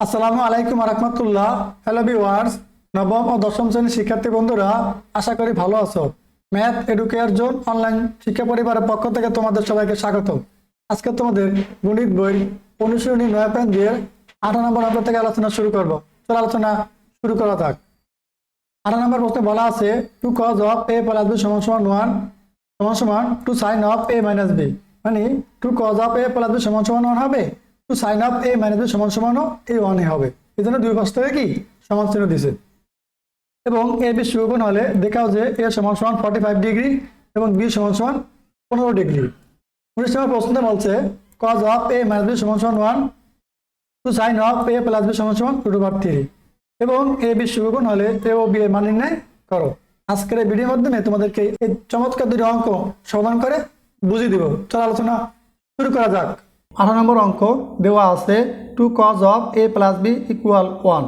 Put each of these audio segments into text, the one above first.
আসসালামু আলাইকুম রহমতুল্লাহ hello viewers নবম ও দশম শ্রেণির শিক্ষার্থী বন্ধুরা, আশা করি ভালো আছো। ম্যাথ এডুকেয়ার জোন অনলাইন শিক্ষা পরিবারের পক্ষ থেকে তোমাদের সবাইকে স্বাগত আজকে তোমাদের গণিত বই অনুশীলনী নয় পয়েন্ট দিয়ে আঠারো নম্বর অঙ্ক থেকে আলোচনা শুরু করব। চলো আলোচনা শুরু করা থাক আঠারো নম্বর প্রশ্নে বলা আছে two cos of A plus B সমান সমান ওয়ান সমান সমান two sine of A minus B মানে two cos of A plus B সমান সমান ওয়ান হবে? Two sine of A minus B সমান সমানও এই ওয়ানই হবে। এই জন্য দুই পাশ থেকে কি? সমান চিহ্ন দিছে। এবং এ বি সুগুণ হলে দেখাও যে এ সমান সমান ফর্টি ফাইভ ডিগ্রি এবং বি সমান সমান পনেরো ডিগ্রি উনিশ নম্বর প্রশ্নতে বলছে cos of A minus B সমান সমান one two sine of A plus B সমান সমান টু টু ওভার থ্রি এবং এ বি সুগুণ হলে এ ও বি এর মান নির্ণয় করো। আজকের এই ভিডিওর মাধ্যমে তোমাদেরকে এই চমৎকার দুটি অঙ্ক সমাধান করে বুঝিয়ে দিব। চলো আলোচনা শুরু করা যাক। আঠারো নম্বর অঙ্ক দেওয়া আছে two cos of A plus B equal one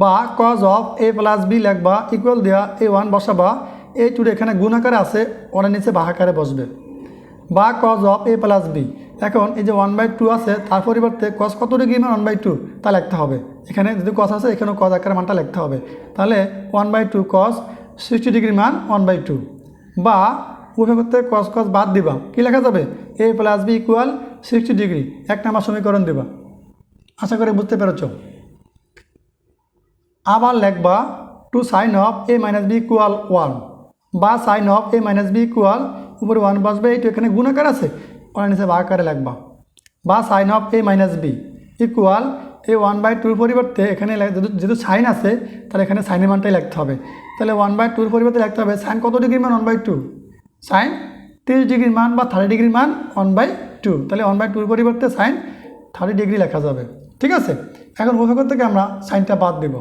বা cos of A plus B লেখবা equal দেওয়া এ ওয়ান বসাবা এ টুর এখানে গুণ আকারে আছে ওয়ানের নিচে বাহাকারে বসবে। বা cos of A plus B এখন এই যে ওয়ান বাই টু আছে, তার পরিবর্তে কজ কত ডিগ্রি মান ওয়ান বাই টু তা লিখতে হবে। এখানে যদি কজ আছে, এখানেও কজ আকারের মানটা লিখতে হবে। তাহলে one by two cos sixty degree মান ওয়ান বাই টু বা উভয় করতে কজ কজ বাদ দিবা। কী লেখা যাবে? A plus B equal sixty degree এক নাম্বার সমীকরণ দিবা। আশা করি বুঝতে পেরেছ। আবার লেখবা two sine of A minus B equal one বা sine of A minus B equal উপরে ওয়ান বসবে, এইটু এখানে গুণাকার আছে ওয়ান নিচে আকারে লিখবা। বা sine of A minus B equal A one by টুর পরিবর্তে এখানে যেহেতু সাইন আছে, তাহলে এখানে সাইনের মানটাই লিখতে হবে। তাহলে ওয়ান বাই টুর পরিবর্তে লিখতে হবে সাইন কত ডিগ্রি মান? ওয়ান বাই টু সাইন তিরিশ ডিগ্রির মান বা থার্টি ডিগ্রির মান ওয়ান বাই টু তাহলে ওয়ান বাই টুর পরিবর্তে সাইন থার্টি ডিগ্রি লেখা যাবে। ঠিক আছে? এখন উপভোগ থেকে আমরা সাইনটা বাদ দেব।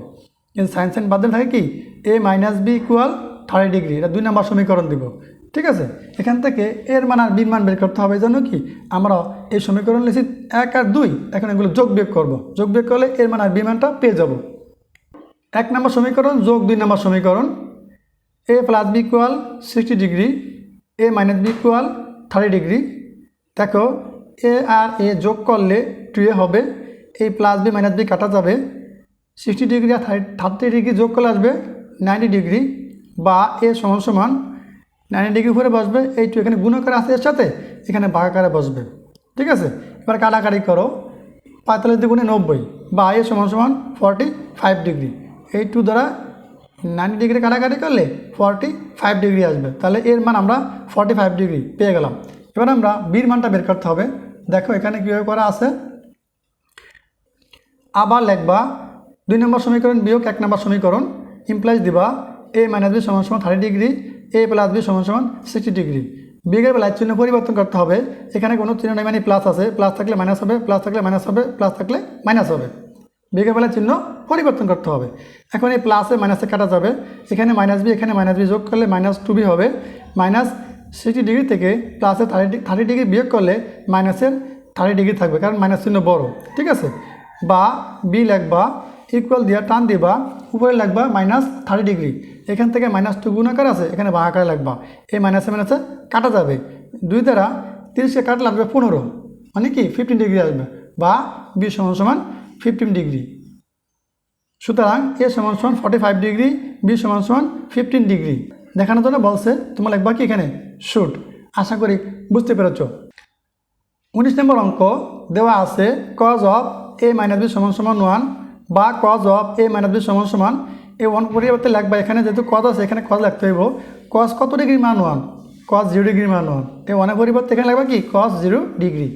কিন্তু সাইন সাইন বাদ দিলে থাকে কি? A minus B equal thirty degree এটা দুই নম্বর সমীকরণ দিব। ঠিক আছে? এখান থেকে এর মান আর বির মান বের করতে হবে জন্য কি? আমরা এই সমীকরণ লিখি এক আর দুই, এখন এগুলো যোগ বিয়োগ করব। যোগ বিয়োগ করলে এর মান আর বি মানটা পেয়ে যাব। এক নম্বর সমীকরণ যোগ দুই নম্বর সমীকরণ। A plus B equal sixty degree A minus B equal thirty degree দেখো, এ আর এ যোগ করলে টু এ হবে, এই প্লাস বি মাইনাস বি কাটা যাবে। সিক্সটি ডিগ্রি আর থার্টি ডিগ্রি যোগ করলে আসবে নাইনটি ডিগ্রি বা এ সমান সমান নাইনটি ডিগ্রি উপরে বসবে, এই টু এখানে গুণাকার আছে এর সাথে, এখানে ভাগাকারে বসবে। ঠিক আছে? এবার কাটাকাটি করো, পঁয়তাল্লিশ দুগুণে নব্বই বা এ সমান সমান ফর্টি ফাইভ ডিগ্রি এই টু দ্বারা নাইনটি ডিগ্রি কাটাকাটি করলে ফর্টি ফাইভ ডিগ্রি আসবে। তাহলে এর মান আমরা ফর্টি ফাইভ ডিগ্রি পেয়ে গেলাম। এবার আমরা বির মানটা বের করতে হবে। দেখো এখানে কীভাবে করা আছে। আবার লিখবা, দুই নম্বর সমীকরণ বিয়োগ এক নম্বর সমীকরণ ইমপ্লাইজ দিবা এ মাইনাস বি সমান সমান thirty degree A plus B সমান সমান সিক্সটি ডিগ্রি বিয়োগের বেলায় চিহ্ন পরিবর্তন করতে হবে। এখানে কোনো চিহ্ন নেই মানে প্লাস আছে। প্লাস থাকলে মাইনাস হবে প্লাস থাকলে মাইনাস হবে প্লাস থাকলে মাইনাস হবে। বিয়োগের বেলায় চিহ্ন পরিবর্তন করতে হবে। এখন এই প্লাসে মাইনাসে কাটা যাবে। এখানে মাইনাস বি এখানে মাইনাস বি যোগ করলে মাইনাস টু বি হবে। মাইনাস সিক্সটি ডিগ্রি থেকে প্লাসে থার্টি থার্টি ডিগ্রি বিয়োগ করলে মাইনাসের থার্টি ডিগ্রি থাকবে, কারণ মাইনাস চিহ্ন বড়, ঠিক আছে? বা বি লিখবা ইকুয়াল দিয়া টান দিবা, উপরে লাগবা মাইনাস থার্টি ডিগ্রি এখান থেকে মাইনাস টু গুণাকার আছে, এখানে বাহাকারে লাগবা, এই মাইনাসে মাইনাসে কাটা যাবে, দুই দ্বারা তিরিশকে কাটলে আসবে পনেরো মানে কি ফিফটিন ডিগ্রি আসবে, বা বি সমান সমান ফিফটিন ডিগ্রি সুতরাং এ সমান সমান ফর্টি ফাইভ ডিগ্রি বি সমান সমান ফিফটিন ডিগ্রি দেখানোর জন্য বলছে, তোমার লিখবা কি এখানে? শুট আশা করি বুঝতে পেরেছ। উনিশ নম্বর অঙ্ক দেওয়া আছে cos of A minus B সমান সমান ওয়ান বা cos of A minus B সমান সমান। এ ওয়ান পরিবর্তে লাগবে এখানে যেহেতু কজ আছে, এখানে কজ লাগতে হইব। কজ কত ডিগ্রি মান ওয়ান? কজ জিরো ডিগ্রি মান ওয়ান। এই ওয়ানের পরিবর্তে এখানে লাগবে কি? Cause zero degree.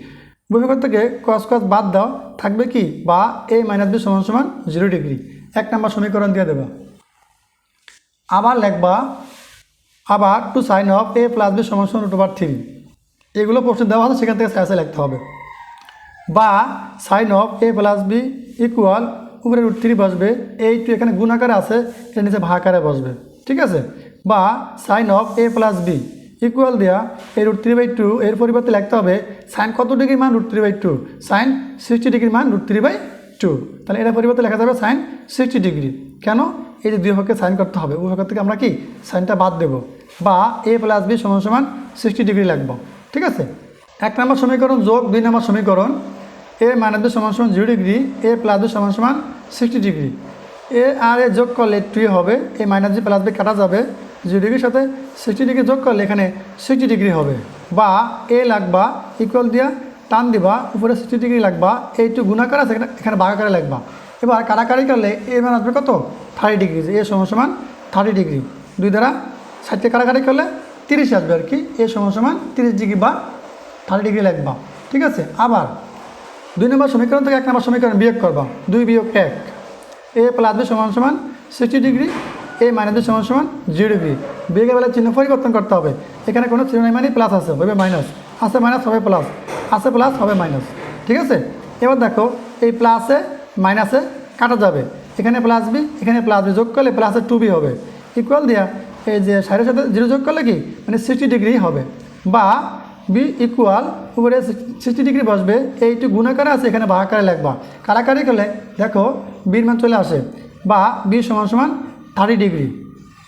বহিকর থেকে কজ কজ বাদ দাও, থাকবে কি? বা এ মাইনাস বি সমান সমান জিরো ডিগ্রি। এক নম্বর সমীকরণ দিয়ে দেবা। আবার লিখবা আবার two sine of A plus B সমান রুট ওভার থ্রি এগুলো প্রশ্ন দেওয়া আছে, সেখান থেকে সাইসে লিখতে হবে। বা sine of A plus B equal উপরে রুট থ্রি বসবে, এই টু এখানে গুণ আকারে আছে, এর নিচে ভাগাকারে বসবে। ঠিক আছে? বা sine of A plus B equal দেওয়া এই রুট থ্রি বাই টু এর পরিবর্তে লিখতে হবে সাইন কত ডিগ্রি মান? Root three by two sine sixty degree মান? রুট থ্রি বাই টু তাহলে এটার পরিবর্তে লেখা যাবে সাইন সিক্সটি ডিগ্রি। কেন? এই যে দুই পক্ষে সাইন করতে হবে, উভয় থেকে আমরা কি? সাইনটা বাদ দেবো। বা এ প্লাস বি সমান সমান সিক্সটি ডিগ্রি লাগবো, ঠিক আছে? এক নম্বর সমীকরণ যোগ দুই নম্বর সমীকরণ, এ মাইনাস বি সমান সমান zero degree A plus B সমান সমান সিক্সটি ডিগ্রি এ আর এ যোগ করলে টু হবে, A minus B plus B কাটা যাবে জিরো ডিগ্রির সাথে সিক্সটি ডিগ্রি যোগ করলে এখানে সিক্সটি ডিগ্রি হবে। বা এ লাগবা ইকুয়াল দিয়া টান দিবা, উপরে সিক্সটি ডিগ্রি লাগবা, এইটু গুণাকার আছে এখানে ভাগাকারে লাগবা। এবার কাটাকারি করলে এ মান আসবে কত? থার্টি ডিগ্রি এ সমান সমান থার্টি ডিগ্রি দুই দ্বারা ষাটকে কাটাকাটি করলে তিরিশ আসবে আর কি। এ সমান সমান তিরিশ ডিগ্রি বা থার্টি ডিগ্রি লাগবা ঠিক আছে? আবার দুই নম্বর সমীকরণ থেকে এক নম্বর সমীকরণ বিয়োগ করবা। দুই বিয়োগ এক। এ প্লাস বি সমান সমান sixty degree, A minus B সমান সমান জিরো ডিগ্রি। বিয়োগের বেলায় চিহ্ন পরিবর্তন করতে হবে। এখানে কোনো চিহ্ন নাই মানে প্লাস আছে, হবে মাইনাস আছে মাইনাস হবে প্লাস আছে প্লাস হবে মাইনাস ঠিক আছে? এবার দেখো, এই প্লাসে মাইনাসে কাটা যাবে। এখানে প্লাস বি, এখানে প্লাস বি যোগ করলে প্লাসে টু বি হবে। ইকুয়াল দিয়া এই যে সাইডের সাথে জিরো যোগ করলে কি? মানে সিক্সটি ডিগ্রি হবে। বা বি ইকুয়াল উপরে সিক্সটি ডিগ্রি বসবে। এইটু গুণাকারে আছে, এখানে ভাগাকারে লাগবা কারাকারি করলে? দেখো বির মান চলে আসে। বা বি সমান সমান থার্টি ডিগ্রি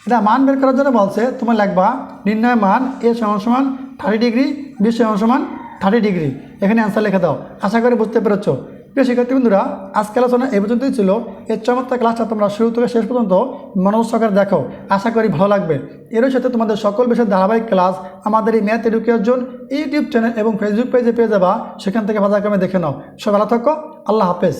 এটা মান বের করার জন্য বলছে, তোমার লাগবা নির্ণয় মান এ সমান সমান থার্টি ডিগ্রি বি সমান সমান থার্টি ডিগ্রি এখানে অ্যান্সার লিখে দাও। আশা করি বুঝতে পেরেছ। প্রিয় শিক্ষার্থী বন্ধুরা আজকে আলোচনা এ পর্যন্তই ছিল। এর চমৎকার ক্লাসটা তোমরা শুরু থেকে শেষ পর্যন্ত মনোজ দেখো। আশা করি ভালো লাগবে। এরই সাথে তোমাদের সকল বিষয়ের ধারাবাহিক ক্লাস আমাদের এই ম্যাথ এডুকেশন ইউটিউব চ্যানেল এবং ফেসবুক পেজে পেয়ে যাবা। সেখান থেকে ভাজাক্রমে দেখে নাও। সব ভালো থাকো। আল্লাহ হাফেজ।